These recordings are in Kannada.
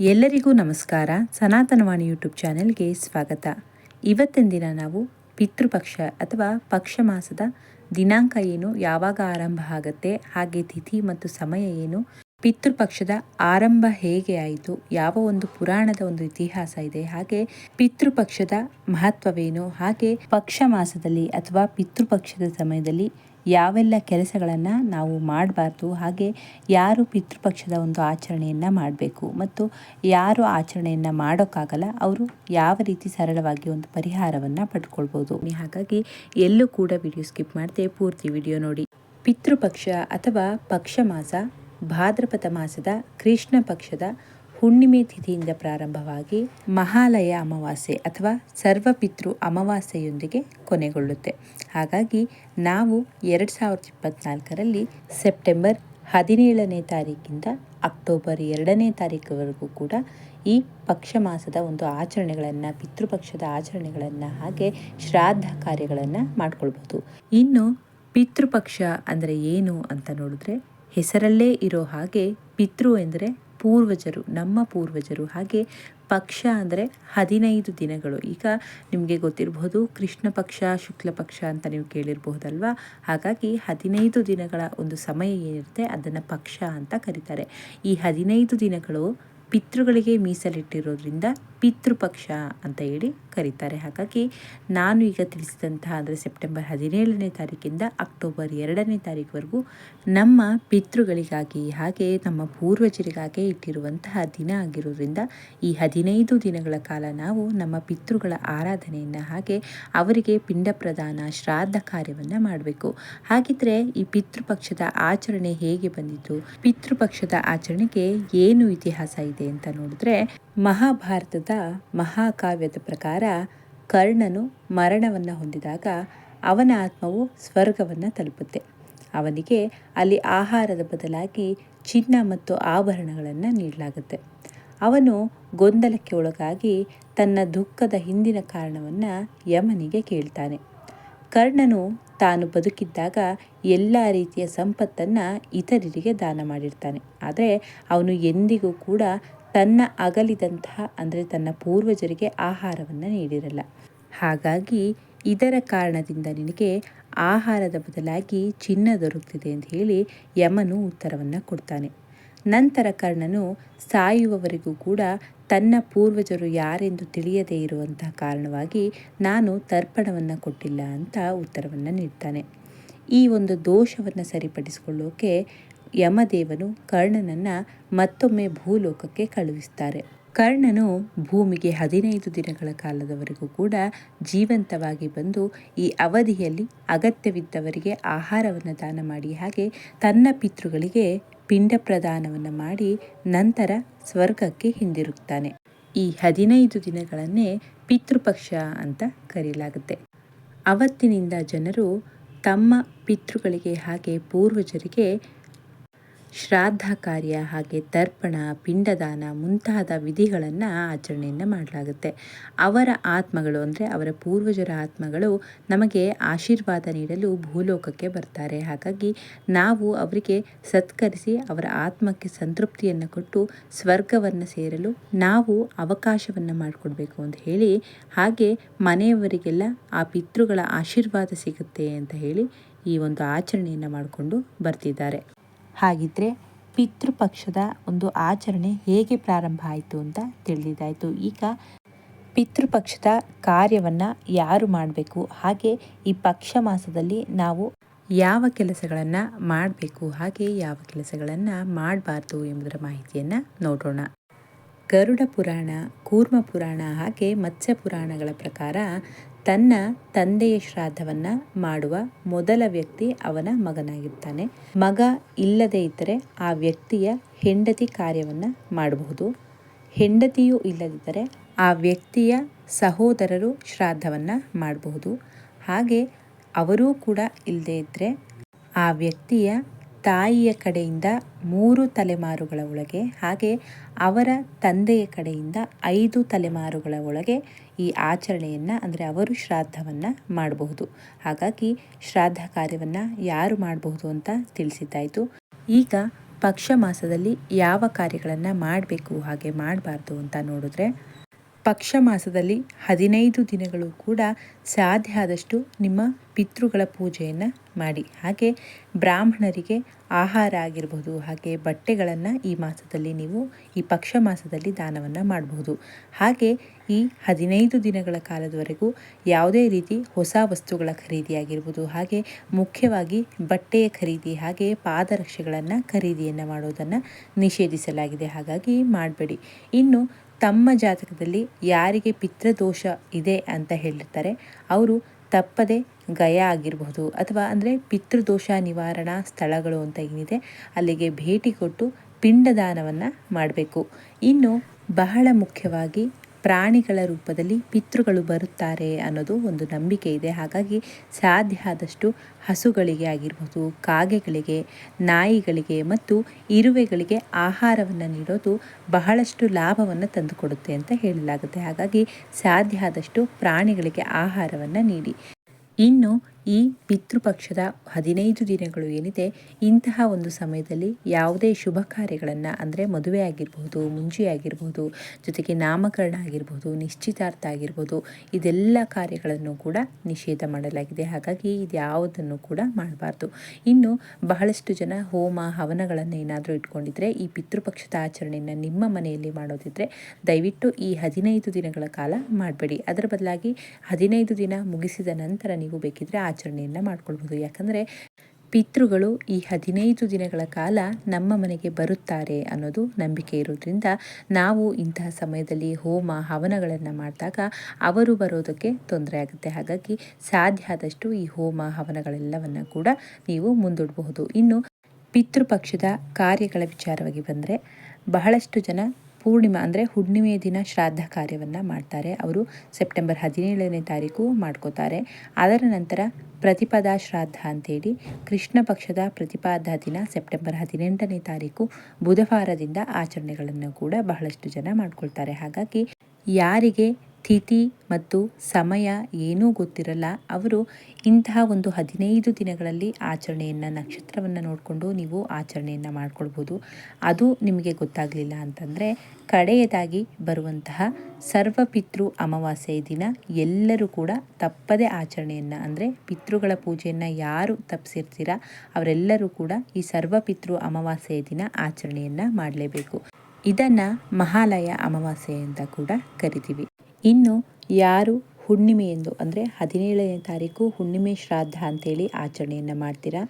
ಎಲ್ಲರಿಗೂ ನಮಸ್ಕಾರ. ಸನಾತನವಾಣಿ ಯೂಟ್ಯೂಬ್ ಚಾನೆಲ್ಗೆ ಸ್ವಾಗತ. ಇವತ್ತಿನ ದಿನ ನಾವು ಪಿತೃಪಕ್ಷ ಅಥವಾ ಪಕ್ಷ ಮಾಸದ ದಿನಾಂಕ ಏನು, ಯಾವಾಗ ಆರಂಭ ಆಗುತ್ತೆ, ಹಾಗೆ ತಿಥಿ ಮತ್ತು ಸಮಯ ಏನು ಪಿತೃಪಕ್ಷದ ಆರಂಭ ಹೇಗೆ ಆಯಿತು? ಯಾವ ಒಂದು ಪುರಾಣದ ಒಂದು ಇತಿಹಾಸ ಇದೆ? ಹಾಗೆ ಪಿತೃಪಕ್ಷದ ಮಹತ್ವವೇನು? ಹಾಗೆ ಪಕ್ಷ ಮಾಸದಲ್ಲಿ ಅಥವಾ ಪಿತೃಪಕ್ಷದ ಸಮಯದಲ್ಲಿ ಯಾವೆಲ್ಲ ಕೆಲಸಗಳನ್ನು ನಾವು ಮಾಡಬಾರ್ದು? ಹಾಗೆ ಯಾರು ಪಿತೃಪಕ್ಷದ ಒಂದು ಆಚರಣೆಯನ್ನು ಮಾಡಬೇಕು? ಮತ್ತು ಯಾರು ಆಚರಣೆಯನ್ನು ಮಾಡೋಕ್ಕಾಗಲ್ಲ? ಅವರು ಯಾವ ರೀತಿ ಸರಳವಾಗಿ ಒಂದು ಪರಿಹಾರವನ್ನು ಪಡ್ಕೊಳ್ಬೋದು? ಹಾಗಾಗಿ ಎಲ್ಲೂ ಕೂಡ ವಿಡಿಯೋ ಸ್ಕಿಪ್ ಮಾಡದೆ ಪೂರ್ತಿ ವಿಡಿಯೋ ನೋಡಿ. ಪಿತೃಪಕ್ಷ ಅಥವಾ ಪಕ್ಷ ಮಾಸ ಭಾದ್ರಪದ ಮಾಸದ ಕೃಷ್ಣ ಪಕ್ಷದ ಹುಣ್ಣಿಮೆ ತಿಥಿಯಿಂದ ಪ್ರಾರಂಭವಾಗಿ ಮಹಾಲಯ ಅಮಾವಾಸ್ಯೆ ಅಥವಾ ಸರ್ವಪಿತೃ ಅಮಾವಾಸ್ಯೆಯೊಂದಿಗೆ ಕೊನೆಗೊಳ್ಳುತ್ತೆ. ಹಾಗಾಗಿ ನಾವು ಎರಡು ಸಾವಿರದ ಇಪ್ಪತ್ತ್ನಾಲ್ಕರಲ್ಲಿ ಸೆಪ್ಟೆಂಬರ್ ಹದಿನೇಳನೇ ತಾರೀಕಿಂದ ಅಕ್ಟೋಬರ್ ಎರಡನೇ ತಾರೀಕುವರೆಗೂ ಕೂಡ ಈ ಪಕ್ಷ ಮಾಸದ ಒಂದು ಆಚರಣೆಗಳನ್ನು, ಪಿತೃಪಕ್ಷದ ಆಚರಣೆಗಳನ್ನು ಹಾಗೆ ಶ್ರಾದ್ದ ಕಾರ್ಯಗಳನ್ನು ಮಾಡ್ಕೊಳ್ಬೋದು ಇನ್ನು ಪಿತೃಪಕ್ಷ ಅಂದರೆ ಏನು ಅಂತ ನೋಡಿದ್ರೆ ಹೆಸರಲ್ಲೇ ಇರೋ ಹಾಗೆ ಪಿತೃ ಎಂದರೆ ಪೂರ್ವಜರು, ನಮ್ಮ ಪೂರ್ವಜರು, ಹಾಗೆ ಪಕ್ಷ ಅಂದರೆ ಹದಿನೈದು ದಿನಗಳು. ಈಗ ನಿಮಗೆ ಗೊತ್ತಿರಬಹುದು ಕೃಷ್ಣ ಪಕ್ಷ, ಶುಕ್ಲ ಪಕ್ಷ ಅಂತ ನೀವು ಕೇಳಿರಬಹುದಲ್ವಾ? ಹಾಗಾಗಿ ಹದಿನೈದು ದಿನಗಳ ಒಂದು ಸಮಯ ಏನಿರುತ್ತೆ ಅದನ್ನು ಪಕ್ಷ ಅಂತ ಕರೀತಾರೆ. ಈ ಹದಿನೈದು ದಿನಗಳು ಪಿತೃಗಳಿಗೆ ಮೀಸಲಿಟ್ಟಿರೋದ್ರಿಂದ ಪಿತೃಪಕ್ಷ ಅಂತ ಹೇಳಿ ಕರೀತಾರೆ. ಹಾಗಾಗಿ ನಾನು ಈಗ ತಿಳಿಸಿದಂತಹ ಅಂದರೆ ಸೆಪ್ಟೆಂಬರ್ ಹದಿನೇಳನೇ ತಾರೀಕಿಂದ ಅಕ್ಟೋಬರ್ ಎರಡನೇ ತಾರೀಕುವರೆಗೂ ನಮ್ಮ ಪಿತೃಗಳಿಗಾಗಿ ಹಾಗೆ ನಮ್ಮ ಪೂರ್ವಜರಿಗಾಗಿ ಇಟ್ಟಿರುವಂತಹ ದಿನ ಆಗಿರೋದ್ರಿಂದ ಈ ಹದಿನೈದು ದಿನಗಳ ಕಾಲ ನಾವು ನಮ್ಮ ಪಿತೃಗಳ ಆರಾಧನೆಯನ್ನು ಹಾಗೆ ಅವರಿಗೆ ಪಿಂಡ ಪ್ರದಾನ, ಶ್ರಾದ್ದ ಕಾರ್ಯವನ್ನು ಮಾಡಬೇಕು. ಹಾಗಿದ್ರೆ ಈ ಪಿತೃಪಕ್ಷದ ಆಚರಣೆ ಹೇಗೆ ಬಂದಿತು ಪಿತೃಪಕ್ಷದ ಆಚರಣೆಗೆ ಏನು ಇತಿಹಾಸ ಇದೆ? ಅಂತ ನೋಡಿದ್ರೆ ಮಹಾಭಾರತದ ಮಹಾಕಾವ್ಯದ ಪ್ರಕಾರ ಕರ್ಣನು ಮರಣವನ್ನು ಹೊಂದಿದಾಗ ಅವನ ಆತ್ಮವು ಸ್ವರ್ಗವನ್ನು ತಲುಪುತ್ತೆ. ಅವನಿಗೆ ಅಲ್ಲಿ ಆಹಾರದ ಬದಲಾಗಿ ಚಿನ್ನ ಮತ್ತು ಆಭರಣಗಳನ್ನು ನೀಡಲಾಗುತ್ತೆ. ಅವನು ಗೊಂದಲಕ್ಕೆ ಒಳಗಾಗಿ ತನ್ನ ದುಃಖದ ಹಿಂದಿನ ಕಾರಣವನ್ನು ಯಮನಿಗೆ ಕೇಳ್ತಾನೆ. ಕರ್ಣನು ತಾನು ಬದುಕಿದ್ದಾಗ ಎಲ್ಲ ರೀತಿಯ ಸಂಪತ್ತನ್ನು ಇತರರಿಗೆ ದಾನ ಮಾಡಿರ್ತಾನೆ. ಆದರೆ ಅವನು ಎಂದಿಗೂ ಕೂಡ ತನ್ನ ಅಗಲಿದಂತಹ, ಅಂದರೆ ತನ್ನ ಪೂರ್ವಜರಿಗೆ ಆಹಾರವನ್ನು ನೀಡಿರಲ್ಲ. ಹಾಗಾಗಿ ಇದರ ಕಾರಣದಿಂದ ನಿನಗೆ ಆಹಾರದ ಬದಲಾಗಿ ಚಿನ್ನ ದೊರಕುತ್ತಿದೆ ಅಂತ ಹೇಳಿ ಯಮನು ಉತ್ತರವನ್ನು ಕೊಡ್ತಾನೆ. ನಂತರ ಕರ್ಣನು ಸಾಯುವವರೆಗೂ ಕೂಡ ತನ್ನ ಪೂರ್ವಜರು ಯಾರೆಂದು ತಿಳಿಯದೇ ಇರುವಂತಹ ಕಾರಣವಾಗಿ ನಾನು ತರ್ಪಣವನ್ನು ಕೊಟ್ಟಿಲ್ಲ ಅಂತ ಉತ್ತರವನ್ನು ನೀಡ್ತಾನೆ. ಈ ಒಂದು ದೋಷವನ್ನು ಸರಿಪಡಿಸಿಕೊಳ್ಳೋಕೆ ಯಮದೇವನು ಕರ್ಣನನ್ನು ಮತ್ತೊಮ್ಮೆ ಭೂಲೋಕಕ್ಕೆ ಕಳುಹಿಸ್ತಾರೆ. ಕರ್ಣನು ಭೂಮಿಗೆ ಹದಿನೈದು ದಿನಗಳ ಕಾಲದವರೆಗೂ ಕೂಡ ಜೀವಂತವಾಗಿ ಬಂದು ಈ ಅವಧಿಯಲ್ಲಿ ಅಗತ್ಯವಿದ್ದವರಿಗೆ ಆಹಾರವನ್ನು ದಾನ ಮಾಡಿ ಹಾಗೆ ತನ್ನ ಪಿತೃಗಳಿಗೆ ಪಿಂಡ ಪ್ರದಾನವನ್ನು ಮಾಡಿ ನಂತರ ಸ್ವರ್ಗಕ್ಕೆ ಹಿಂದಿರುಗ್ತಾನೆ. ಈ ಹದಿನೈದು ದಿನಗಳನ್ನೇ ಪಿತೃಪಕ್ಷ ಅಂತ ಕರೆಯಲಾಗುತ್ತೆ ಅವತ್ತಿನಿಂದ ಜನರು ತಮ್ಮ ಪಿತೃಗಳಿಗೆ ಹಾಗೆ ಪೂರ್ವಜರಿಗೆ ಶ್ರಾದ್ದ ಕಾರ್ಯ ಹಾಗೆ ತರ್ಪಣ, ಪಿಂಡದಾನ ಮುಂತಾದ ವಿಧಿಗಳನ್ನು ಆಚರಣೆಯನ್ನು ಮಾಡಲಾಗುತ್ತೆ. ಅವರ ಆತ್ಮಗಳು ಅಂದರೆ ಅವರ ಪೂರ್ವಜರ ಆತ್ಮಗಳು ನಮಗೆ ಆಶೀರ್ವಾದ ನೀಡಲು ಭೂಲೋಕಕ್ಕೆ ಬರ್ತಾರೆ. ಹಾಗಾಗಿ ನಾವು ಅವರಿಗೆ ಸತ್ಕರಿಸಿ ಅವರ ಆತ್ಮಕ್ಕೆ ಸಂತೃಪ್ತಿಯನ್ನು ಕೊಟ್ಟು ಸ್ವರ್ಗವನ್ನು ಸೇರಲು ನಾವು ಅವಕಾಶವನ್ನು ಮಾಡಿಕೊಡ್ಬೇಕು ಅಂತ ಹೇಳಿ, ಹಾಗೆ ಮನೆಯವರಿಗೆಲ್ಲ ಆ ಪಿತೃಗಳ ಆಶೀರ್ವಾದ ಸಿಗುತ್ತೆ ಅಂತ ಹೇಳಿ ಈ ಒಂದು ಆಚರಣೆಯನ್ನು ಮಾಡಿಕೊಂಡು ಬರ್ತಿದ್ದಾರೆ. ಹಾಗಿದ್ರೆ ಪಿತೃಪಕ್ಷದ ಒಂದು ಆಚರಣೆ ಹೇಗೆ ಪ್ರಾರಂಭ ಆಯಿತು ಅಂತ ತಿಳಿದಿದ್ದಾಯಿತು. ಈಗ ಪಿತೃಪಕ್ಷದ ಕಾರ್ಯವನ್ನು ಯಾರು ಮಾಡಬೇಕು? ಹಾಗೆ ಈ ಪಕ್ಷ ಮಾಸದಲ್ಲಿ ನಾವು ಯಾವ ಕೆಲಸಗಳನ್ನು ಮಾಡಬೇಕು? ಹಾಗೆ ಯಾವ ಕೆಲಸಗಳನ್ನು ಮಾಡಬಾರ್ದು ಎಂಬುದರ ಮಾಹಿತಿಯನ್ನು ನೋಡೋಣ. ಗರುಡ ಪುರಾಣ, ಕೂರ್ಮ ಪುರಾಣ ಹಾಗೆ ಮತ್ಸ್ಯ ಪುರಾಣಗಳ ಪ್ರಕಾರ ತನ್ನ ತಂದೆಯ ಶ್ರಾದ್ದವನ್ನು ಮಾಡುವ ಮೊದಲ ವ್ಯಕ್ತಿ ಅವನ ಮಗನಾಗಿರ್ತಾನೆ. ಮಗ ಇಲ್ಲದೇ ಇದ್ದರೆ ಆ ವ್ಯಕ್ತಿಯ ಹೆಂಡತಿ ಕಾರ್ಯವನ್ನು ಮಾಡಬಹುದು. ಹೆಂಡತಿಯೂ ಇಲ್ಲದಿದ್ದರೆ ಆ ವ್ಯಕ್ತಿಯ ಸಹೋದರರು ಶ್ರಾದ್ದವನ್ನು ಮಾಡಬಹುದು. ಹಾಗೆ ಅವರೂ ಕೂಡ ಇಲ್ಲದೇ ಇದ್ದರೆ ಆ ವ್ಯಕ್ತಿಯ ತಾಯಿಯ ಕಡೆಯಿಂದ ಮೂರು ತಲೆಮಾರುಗಳ ಒಳಗೆ ಹಾಗೆ ಅವರ ತಂದೆಯ ಕಡೆಯಿಂದ ಐದು ತಲೆಮಾರುಗಳ ಒಳಗೆ ಈ ಆಚರಣೆಯನ್ನು, ಅಂದರೆ ಅವರು ಶ್ರಾದ್ದವನ್ನು ಮಾಡಬಹುದು. ಹಾಗಾಗಿ ಶ್ರಾದ್ದ ಕಾರ್ಯವನ್ನು ಯಾರು ಮಾಡಬಹುದು ಅಂತ ತಿಳಿಸಿದ್ದಾಯಿತು. ಈಗ ಪಕ್ಷ ಮಾಸದಲ್ಲಿ ಯಾವ ಕಾರ್ಯಗಳನ್ನು ಮಾಡಬೇಕು, ಹಾಗೆ ಮಾಡಬಾರ್ದು ಅಂತ ನೋಡಿದ್ರೆ ಪಕ್ಷ ಮಾಸದಲ್ಲಿ ಹದಿನೈದು ದಿನಗಳು ಕೂಡ ಸಾಧ್ಯ ಆದಷ್ಟು ನಿಮ್ಮ ಪಿತೃಗಳ ಪೂಜೆಯನ್ನು ಮಾಡಿ. ಹಾಗೆ ಬ್ರಾಹ್ಮಣರಿಗೆ ಆಹಾರ ಆಗಿರಬಹುದು ಹಾಗೆ ಬಟ್ಟೆಗಳನ್ನು ಈ ಮಾಸದಲ್ಲಿ ನೀವು ಈ ಪಕ್ಷ ಮಾಸದಲ್ಲಿ ದಾನವನ್ನು ಮಾಡಬಹುದು ಹಾಗೆ ಈ ಹದಿನೈದು ದಿನಗಳ ಕಾಲದವರೆಗೂ ಯಾವುದೇ ರೀತಿ ಹೊಸ ವಸ್ತುಗಳ ಖರೀದಿಯಾಗಿರ್ಬೋದು ಹಾಗೆ ಮುಖ್ಯವಾಗಿ ಬಟ್ಟೆಯ ಖರೀದಿ, ಹಾಗೆ ಪಾದರಕ್ಷೆಗಳನ್ನು ಖರೀದಿಯನ್ನು ಮಾಡೋದನ್ನು ನಿಷೇಧಿಸಲಾಗಿದೆ. ಹಾಗಾಗಿ ಮಾಡಬೇಡಿ. ಇನ್ನು ತಮ್ಮ ಜಾತಕದಲ್ಲಿ ಯಾರಿಗೆ ಪಿತೃದೋಷ ಇದೆ ಅಂತ ಹೇಳಿರ್ತಾರೆ, ಅವರು ತಪ್ಪದೆ ಗಯ ಆಗಿರಬಹುದು ಅಥವಾ ಅಂದರೆ ಪಿತೃದೋಷ ನಿವಾರಣಾ ಸ್ಥಳಗಳು ಅಂತ ಏನಿದೆ, ಅಲ್ಲಿಗೆ ಭೇಟಿ ಕೊಟ್ಟು ಪಿಂಡದಾನವನ್ನು ಮಾಡಬೇಕು. ಇನ್ನು ಬಹಳ ಮುಖ್ಯವಾಗಿ ಪ್ರಾಣಿಗಳ ರೂಪದಲ್ಲಿ ಪಿತೃಗಳು ಬರುತ್ತಾರೆ ಅನ್ನೋದು ಒಂದು ನಂಬಿಕೆ ಇದೆ. ಹಾಗಾಗಿ ಸಾಧ್ಯ ಆದಷ್ಟು ಹಸುಗಳಿಗೆ ಆಗಿರ್ಬೋದು, ಕಾಗೆಗಳಿಗೆ, ನಾಯಿಗಳಿಗೆ ಮತ್ತು ಇರುವೆಗಳಿಗೆ ಆಹಾರವನ್ನು ನೀಡೋದು ಬಹಳಷ್ಟು ಲಾಭವನ್ನು ತಂದುಕೊಡುತ್ತೆ ಅಂತ ಹೇಳಲಾಗುತ್ತೆ. ಹಾಗಾಗಿ ಸಾಧ್ಯ ಆದಷ್ಟು ಪ್ರಾಣಿಗಳಿಗೆ ಆಹಾರವನ್ನು ನೀಡಿ. ಇನ್ನು ಈ ಪಿತೃಪಕ್ಷದ ಹದಿನೈದು ದಿನಗಳು ಏನಿದೆ, ಇಂತಹ ಒಂದು ಸಮಯದಲ್ಲಿ ಯಾವುದೇ ಶುಭ ಕಾರ್ಯಗಳನ್ನು ಅಂದರೆ ಮದುವೆ ಆಗಿರ್ಬೋದು ಮುಂಜಿ ಆಗಿರ್ಬೋದು, ಜೊತೆಗೆ ನಾಮಕರಣ ಆಗಿರ್ಬೋದು, ನಿಶ್ಚಿತಾರ್ಥ ಆಗಿರ್ಬೋದು, ಇದೆಲ್ಲ ಕಾರ್ಯಗಳನ್ನು ಕೂಡ ನಿಷೇಧ ಮಾಡಲಾಗಿದೆ. ಹಾಗಾಗಿ ಇದು ಯಾವುದನ್ನು ಕೂಡ ಮಾಡಬಾರ್ದು. ಇನ್ನು ಬಹಳಷ್ಟು ಜನ ಹೋಮ ಹವನಗಳನ್ನು ಏನಾದರೂ ಇಟ್ಕೊಂಡಿದ್ರೆ, ಈ ಪಿತೃಪಕ್ಷದ ಆಚರಣೆಯನ್ನು ನಿಮ್ಮ ಮನೆಯಲ್ಲಿ ಮಾಡೋದಿದ್ರೆ ದಯವಿಟ್ಟು ಈ ಹದಿನೈದು ದಿನಗಳ ಕಾಲ ಮಾಡಬೇಡಿ. ಅದರ ಬದಲಾಗಿ ಹದಿನೈದು ದಿನ ಮುಗಿಸಿದ ನಂತರ ನೀವು ಬೇಕಿದ್ರೆ ಆಚರಣೆಯನ್ನು ಮಾಡ್ಕೊಳ್ಬೋದು ಯಾಕಂದರೆ ಪಿತೃಗಳು ಈ ಹದಿನೈದು ದಿನಗಳ ಕಾಲ ನಮ್ಮ ಮನೆಗೆ ಬರುತ್ತಾರೆ ಅನ್ನೋದು ನಂಬಿಕೆ ಇರೋದ್ರಿಂದ ನಾವು ಇಂತಹ ಸಮಯದಲ್ಲಿ ಹೋಮ ಹವನಗಳನ್ನು ಮಾಡಿದಾಗ ಅವರು ಬರೋದಕ್ಕೆ ತೊಂದರೆ ಆಗುತ್ತೆ. ಹಾಗಾಗಿ ಸಾಧ್ಯ ಆದಷ್ಟು ಈ ಹೋಮ ಹವನಗಳೆಲ್ಲವನ್ನು ಕೂಡ ನೀವು ಮುಂದೂಡಬಹುದು. ಇನ್ನು ಪಿತೃಪಕ್ಷದ ಕಾರ್ಯಗಳ ವಿಚಾರವಾಗಿ ಬಂದರೆ ಬಹಳಷ್ಟು ಜನ ಪೂರ್ಣಿಮಾ ಅಂದರೆ ಹುಣ್ಣಿಮೆಯ ದಿನ ಶ್ರಾದ್ದ ಕಾರ್ಯವನ್ನು ಮಾಡ್ತಾರೆ. ಅವರು ಸೆಪ್ಟೆಂಬರ್ ಹದಿನೇಳನೇ ತಾರೀಕು ಮಾಡ್ಕೋತಾರೆ. ಅದರ ನಂತರ ಪ್ರತಿಪದಾ ಶ್ರಾದ್ದ ಅಂತೇಳಿ ಕೃಷ್ಣ ಪಕ್ಷದ ಪ್ರತಿಪಾದ ದಿನ ಸೆಪ್ಟೆಂಬರ್ ಹದಿನೆಂಟನೇ ತಾರೀಕು ಬುಧವಾರದಿಂದ ಆಚರಣೆಗಳನ್ನು ಕೂಡ ಬಹಳಷ್ಟು ಜನ ಮಾಡ್ಕೊಳ್ತಾರೆ. ಹಾಗಾಗಿ ಯಾರಿಗೆ ತಿಥಿ ಮತ್ತು ಸಮಯ ಏನೂ ಗೊತ್ತಿರಲ್ಲ. ಅವರು ಇಂತಹ ಒಂದು ಹದಿನೈದು ದಿನಗಳಲ್ಲಿ ಆಚರಣೆಯನ್ನು, ನಕ್ಷತ್ರವನ್ನು ನೋಡಿಕೊಂಡು ನೀವು ಆಚರಣೆಯನ್ನು ಮಾಡ್ಕೊಳ್ಬೋದು. ಅದು ನಿಮಗೆ ಗೊತ್ತಾಗಲಿಲ್ಲ ಅಂತಂದರೆ, ಕಡೆಯದಾಗಿ ಬರುವಂತಹ ಸರ್ವಪಿತೃ ಅಮಾವಾಸ್ಯೆ ದಿನ ಎಲ್ಲರೂ ಕೂಡ ತಪ್ಪದೆ ಆಚರಣೆಯನ್ನು, ಅಂದರೆ ಪಿತೃಗಳ ಪೂಜೆಯನ್ನು ಯಾರು ತಪ್ಪಿಸಿರ್ತೀರ ಅವರೆಲ್ಲರೂ ಕೂಡ ಈ ಸರ್ವಪಿತೃ ಅಮಾವಾಸ್ಯೆಯ ದಿನ ಆಚರಣೆಯನ್ನು ಮಾಡಲೇಬೇಕು. ಇದನ್ನು ಮಹಾಲಯ ಅಮಾವಾಸ್ಯೆ ಅಂತ ಕೂಡ ಕರಿತೀವಿ. ಇನ್ನು ಯಾರು ಹುಣ್ಣಿಮೆ ಎಂದು, ಅಂದರೆ ಹದಿನೇಳನೇ ತಾರೀಕು ಹುಣ್ಣಿಮೆ ಶ್ರಾದ್ದ ಅಂತೇಳಿ ಆಚರಣೆಯನ್ನು ಮಾಡ್ತೀರಾ?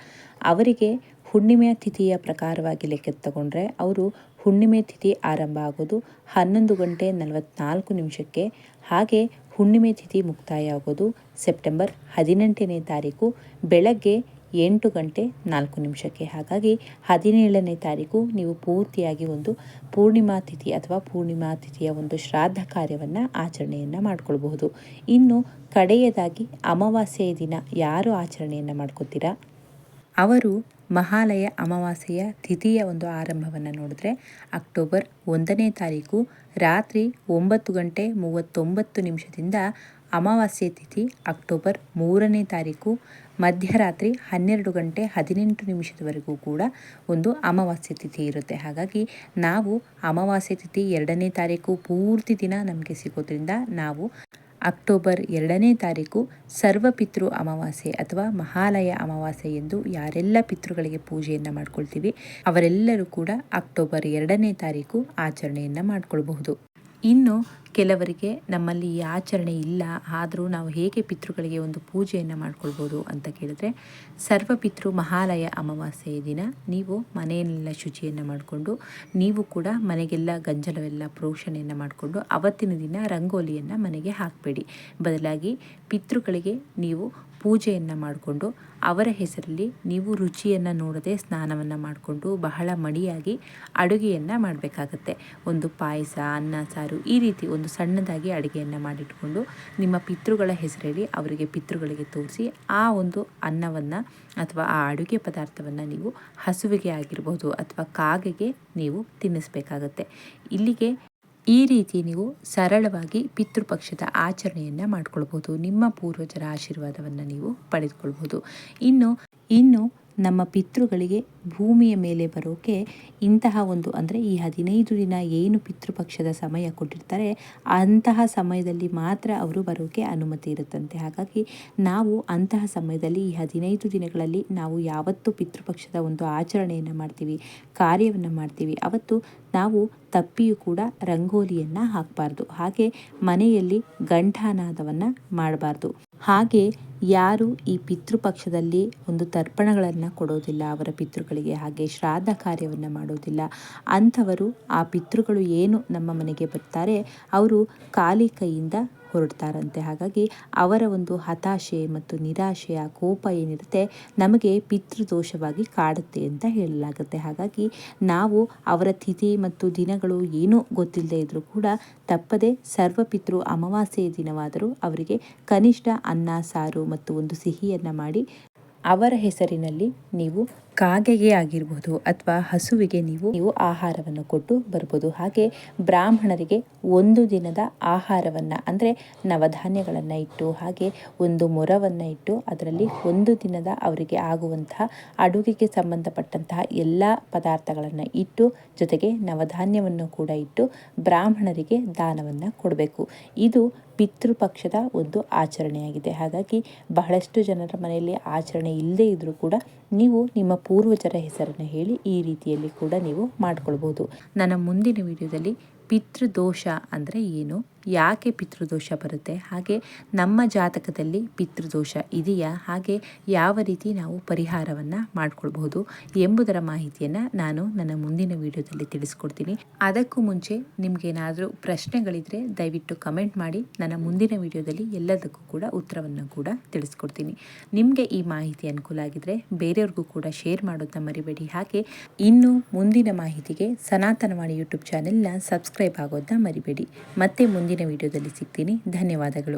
ಅವರಿಗೆ ಹುಣ್ಣಿಮೆಯ ತಿಥಿಯ ಪ್ರಕಾರವಾಗಿ ಲೆಕ್ಕ ತಗೊಂಡ್ರೆ ಅವರು ಹುಣ್ಣಿಮೆ ತಿಥಿ ಆರಂಭ ಆಗೋದು ಹನ್ನೊಂದು ಗಂಟೆ ನಲವತ್ನಾಲ್ಕು ನಿಮಿಷಕ್ಕೆ. ಹಾಗೆ ಹುಣ್ಣಿಮೆ ತಿಥಿ ಮುಕ್ತಾಯ ಆಗೋದು ಸೆಪ್ಟೆಂಬರ್ ಹದಿನೆಂಟನೇ ತಾರೀಕು ಬೆಳಗ್ಗೆ ಎಂಟು ಗಂಟೆ ನಾಲ್ಕು ನಿಮಿಷಕ್ಕೆ. ಹಾಗಾಗಿ ಹದಿನೇಳನೇ ತಾರೀಕು ನೀವು ಪೂರ್ತಿಯಾಗಿ ಒಂದು ಪೂರ್ಣಿಮಾ ತಿಥಿ ಅಥವಾ ಪೂರ್ಣಿಮಾ ತಿಥಿಯ ಒಂದು ಶ್ರಾದ್ದ ಕಾರ್ಯವನ್ನು, ಆಚರಣೆಯನ್ನು ಮಾಡಿಕೊಳ್ಬಹುದು. ಇನ್ನು ಕಡೆಯದಾಗಿ ಅಮಾವಾಸ್ಯೆಯ ದಿನ ಯಾರು ಆಚರಣೆಯನ್ನು ಮಾಡ್ಕೋತೀರಾ? ಅವರು ಮಹಾಲಯ ಅಮಾವಾಸ್ಯೆಯ ತಿಥಿಯ ಒಂದು ಆರಂಭವನ್ನು ನೋಡಿದ್ರೆ ಅಕ್ಟೋಬರ್ ಒಂದನೇ ತಾರೀಕು ರಾತ್ರಿ ಒಂಬತ್ತು ಗಂಟೆ ಮೂವತ್ತೊಂಬತ್ತು ನಿಮಿಷದಿಂದ ಅಮಾವಾಸ್ಯೆ ತಿಥಿ ಅಕ್ಟೋಬರ್ ಮೂರನೇ ತಾರೀಕು ಮಧ್ಯರಾತ್ರಿ ಹನ್ನೆರಡು ಗಂಟೆ ಹದಿನೆಂಟು ನಿಮಿಷದವರೆಗೂ ಕೂಡ ಒಂದು ಅಮಾವಾಸ್ಯೆ ತಿಥಿ ಇರುತ್ತೆ. ಹಾಗಾಗಿ ನಾವು ಅಮಾವಾಸ್ಯೆ ತಿಥಿ ಎರಡನೇ ತಾರೀಕು ಪೂರ್ತಿ ದಿನ ನಮಗೆ ಸಿಗೋದ್ರಿಂದ ನಾವು ಅಕ್ಟೋಬರ್ ಎರಡನೇ ತಾರೀಕು ಸರ್ವಪಿತೃ ಅಮಾವಾಸ್ಯೆ ಅಥವಾ ಮಹಾಲಯ ಅಮಾವಾಸ್ಯೆ ಎಂದು ಯಾರೆಲ್ಲ ಪಿತೃಗಳಿಗೆ ಪೂಜೆಯನ್ನು ಮಾಡ್ಕೊಳ್ತೀವಿ, ಅವರೆಲ್ಲರೂ ಕೂಡ ಅಕ್ಟೋಬರ್ ಎರಡನೇ ತಾರೀಕು ಆಚರಣೆಯನ್ನು ಮಾಡಿಕೊಳ್ಬಹುದು. ಇನ್ನು ಕೆಲವರಿಗೆ ನಮ್ಮಲ್ಲಿ ಈ ಆಚರಣೆ ಇಲ್ಲ, ಆದರೂ ನಾವು ಹೇಗೆ ಪಿತೃಗಳಿಗೆ ಒಂದು ಪೂಜೆಯನ್ನು ಮಾಡ್ಕೊಳ್ಬೋದು ಅಂತ ಕೇಳಿದ್ರೆ ಸರ್ವಪಿತೃ ಮಹಾಲಯ ಅಮಾವಾಸ್ಯೆಯ ದಿನ ನೀವು ಮನೆಯಲ್ಲೆಲ್ಲ ಶುಚಿಯನ್ನು ಮಾಡಿಕೊಂಡು, ನೀವು ಕೂಡ ಮನೆಗೆಲ್ಲ ಗಂಜಲವೆಲ್ಲ ಪ್ರೋಷಣೆಯನ್ನು ಮಾಡಿಕೊಂಡು, ಅವತ್ತಿನ ದಿನ ರಂಗೋಲಿಯನ್ನು ಮನೆಗೆ ಹಾಕಬೇಡಿ. ಬದಲಾಗಿ ಪಿತೃಗಳಿಗೆ ನೀವು ಪೂಜೆಯನ್ನು ಮಾಡಿಕೊಂಡು ಅವರ ಹೆಸರಲ್ಲಿ ನೀವು ರುಚಿಯನ್ನು ನೋಡದೆ ಸ್ನಾನವನ್ನು ಮಾಡಿಕೊಂಡು ಬಹಳ ಮಡಿಯಾಗಿ ಅಡುಗೆಯನ್ನು ಮಾಡಬೇಕಾಗತ್ತೆ. ಒಂದು ಪಾಯಸ, ಅನ್ನ, ಸಾರು ಈ ರೀತಿ ಒಂದು ಸಣ್ಣದಾಗಿ ಅಡುಗೆಯನ್ನು ಮಾಡಿಟ್ಕೊಂಡು ನಿಮ್ಮ ಪಿತೃಗಳ ಹೆಸರಲ್ಲಿ ಅವರಿಗೆ ಪಿತೃಗಳಿಗೆ ತೋರಿಸಿ ಆ ಒಂದು ಅನ್ನವನ್ನು ಅಥವಾ ಆ ಅಡುಗೆ ಪದಾರ್ಥವನ್ನು ನೀವು ಹಸುವಿಗೆ ಆಗಿರ್ಬೋದು ಅಥವಾ ಕಾಗೆಗೆ ನೀವು ತಿನ್ನಿಸ್ಬೇಕಾಗತ್ತೆ. ಇಲ್ಲಿಗೆ ಈ ರೀತಿ ನೀವು ಸರಳವಾಗಿ ಪಿತೃಪಕ್ಷದ ಆಚರಣೆಯನ್ನು ಮಾಡ್ಕೊಳ್ಬೋದು. ನಿಮ್ಮ ಪೂರ್ವಜರ ಆಶೀರ್ವಾದವನ್ನು ನೀವು ಪಡೆದುಕೊಳ್ಬೋದು. ಇನ್ನು ಇನ್ನು ನಮ್ಮ ಪಿತೃಗಳಿಗೆ ಭೂಮಿಯ ಮೇಲೆ ಬರೋಕೆ ಇಂತಹ ಒಂದು, ಅಂದರೆ ಈ ಹದಿನೈದು ದಿನ ಏನು ಪಿತೃಪಕ್ಷದ ಸಮಯ ಕೊಟ್ಟಿರ್ತಾರೆ, ಅಂತಹ ಸಮಯದಲ್ಲಿ ಮಾತ್ರ ಅವರು ಬರೋಕೆ ಅನುಮತಿ ಇರುತ್ತಂತೆ. ಹಾಗಾಗಿ ನಾವು ಅಂತಹ ಸಮಯದಲ್ಲಿ ಈ ಹದಿನೈದು ದಿನಗಳಲ್ಲಿ ನಾವು ಯಾವತ್ತು ಪಿತೃಪಕ್ಷದ ಒಂದು ಆಚರಣೆಯನ್ನು ಮಾಡ್ತೀವಿ, ಕಾರ್ಯವನ್ನು ಮಾಡ್ತೀವಿ. ಅವತ್ತು ನಾವು ತಪ್ಪಿಯೂ ಕೂಡ ರಂಗೋಲಿಯನ್ನು ಹಾಕಬಾರ್ದು. ಹಾಗೆ ಮನೆಯಲ್ಲಿ ಗಂಠಾನಾದವನ್ನು ಮಾಡಬಾರ್ದು. ಹಾಗೆ ಯಾರು ಈ ಪಿತೃಪಕ್ಷದಲ್ಲಿ ಒಂದು ತರ್ಪಣಗಳನ್ನು ಕೊಡೋದಿಲ್ಲ, ಅವರ ಪಿತೃಗಳಿಗೆ ಹಾಗೆ ಶ್ರಾದ್ದ ಕಾರ್ಯವನ್ನು ಮಾಡೋದಿಲ್ಲ. ಅಂಥವರು ಆ ಪಿತೃಗಳು ಏನು ನಮ್ಮ ಮನೆಗೆ ಬರ್ತಾರೆ, ಅವರು ಖಾಲಿ ಕೈಯಿಂದ ಹೊರಡ್ತಾರಂತೆ. ಹಾಗಾಗಿ ಅವರ ಒಂದು ಹತಾಶೆ ಮತ್ತು ನಿರಾಶೆಯ ಕೋಪ ಏನಿರುತ್ತೆ ನಮಗೆ ಪಿತೃದೋಷವಾಗಿ ಕಾಡುತ್ತೆ ಅಂತ ಹೇಳಲಾಗುತ್ತೆ. ಹಾಗಾಗಿ ನಾವು ಅವರ ತಿಥಿ ಮತ್ತು ದಿನಗಳು ಏನೂ ಗೊತ್ತಿಲ್ಲದೆ ಇದ್ದರೂ ಕೂಡ ತಪ್ಪದೆ ಸರ್ವಪಿತೃ ಅಮಾವಾಸ್ಯೆಯ ದಿನವಾದರೂ ಅವರಿಗೆ ಕನಿಷ್ಠ ಅನ್ನ, ಸಾರು ಮತ್ತು ಒಂದು ಸಿಹಿಯನ್ನು ಮಾಡಿ ಅವರ ಹೆಸರಿನಲ್ಲಿ ನೀವು ಕಾಗೆಗೆ ಆಗಿರ್ಬೋದು ಅಥವಾ ಹಸುವಿಗೆ ನೀವು ನೀವು ಆಹಾರವನ್ನು ಕೊಟ್ಟು ಬರ್ಬೋದು. ಹಾಗೆ ಬ್ರಾಹ್ಮಣರಿಗೆ ಒಂದು ದಿನದ ಆಹಾರವನ್ನು, ಅಂದರೆ ನವಧಾನ್ಯಗಳನ್ನು ಇಟ್ಟು, ಹಾಗೆ ಒಂದು ಮೊರವನ್ನು ಇಟ್ಟು, ಅದರಲ್ಲಿ ಒಂದು ದಿನದ ಅವರಿಗೆ ಆಗುವಂತಹ ಅಡುಗೆಗೆ ಸಂಬಂಧಪಟ್ಟಂತಹ ಎಲ್ಲ ಪದಾರ್ಥಗಳನ್ನು ಇಟ್ಟು, ಜೊತೆಗೆ ನವಧಾನ್ಯವನ್ನು ಕೂಡ ಇಟ್ಟು ಬ್ರಾಹ್ಮಣರಿಗೆ ದಾನವನ್ನು ಕೊಡಬೇಕು. ಇದು ಪಿತೃಪಕ್ಷದ ಒಂದು ಆಚರಣೆಯಾಗಿದೆ. ಹಾಗಾಗಿ ಬಹಳಷ್ಟು ಜನರ ಮನೆಯಲ್ಲಿ ಆಚರಣೆ ಇಲ್ಲದೇ ಇದ್ದರೂ ಕೂಡ ನೀವು ನಿಮ್ಮ ಪೂರ್ವಜರ ಹೆಸರನ್ನು ಹೇಳಿ ಈ ರೀತಿಯಲ್ಲಿ ಕೂಡ ನೀವು ಮಾಡ್ಕೊಳ್ಬೋದು. ನನ್ನ ಮುಂದಿನ ವಿಡಿಯೋದಲ್ಲಿ ಪಿತೃದೋಷ ಅಂದರೆ ಏನು? ಯಾಕೆ ಪಿತೃದೋಷ ಬರುತ್ತೆ? ಹಾಗೆ ನಮ್ಮ ಜಾತಕದಲ್ಲಿ ಪಿತೃದೋಷ ಇದೆಯಾ? ಹಾಗೆ ಯಾವ ರೀತಿ ನಾವು ಪರಿಹಾರವನ್ನು ಮಾಡಿಕೊಳ್ಬಹುದು ಎಂಬುದರ ಮಾಹಿತಿಯನ್ನು ನಾನು ನನ್ನ ಮುಂದಿನ ವಿಡಿಯೋದಲ್ಲಿ ತಿಳಿಸ್ಕೊಡ್ತೀನಿ. ಅದಕ್ಕೂ ಮುಂಚೆ ನಿಮಗೇನಾದರೂ ಪ್ರಶ್ನೆಗಳಿದ್ರೆ ದಯವಿಟ್ಟು ಕಮೆಂಟ್ ಮಾಡಿ ನನ್ನ ಮುಂದಿನ ವಿಡಿಯೋದಲ್ಲಿ ಎಲ್ಲದಕ್ಕೂ ಕೂಡ ಉತ್ತರವನ್ನು ಕೂಡ ತಿಳಿಸ್ಕೊಡ್ತೀನಿ. ನಿಮಗೆ ಈ ಮಾಹಿತಿ ಅನುಕೂಲ ಆಗಿದ್ರೆ ಬೇರೆಯವ್ರಿಗೂ ಕೂಡ ಶೇರ್ ಮಾಡೋದನ್ನ ಮರಿಬೇಡಿ. ಹಾಗೆ ಇನ್ನು ಮುಂದಿನ ಮಾಹಿತಿಗೆ ಸನಾತನವಾಣಿ ಯೂಟ್ಯೂಬ್ ಚಾನೆಲ್ನ ಸಬ್ಸ್ಕ್ರೈಬ್ ಆಗೋದನ್ನ ಮರಿಬೇಡಿ. ಮತ್ತೆ ಮುಂದಿನ ವಿಡಿಯೋದಲ್ಲಿ ಸಿಗ್ತೀನಿ. ಧನ್ಯವಾದಗಳು.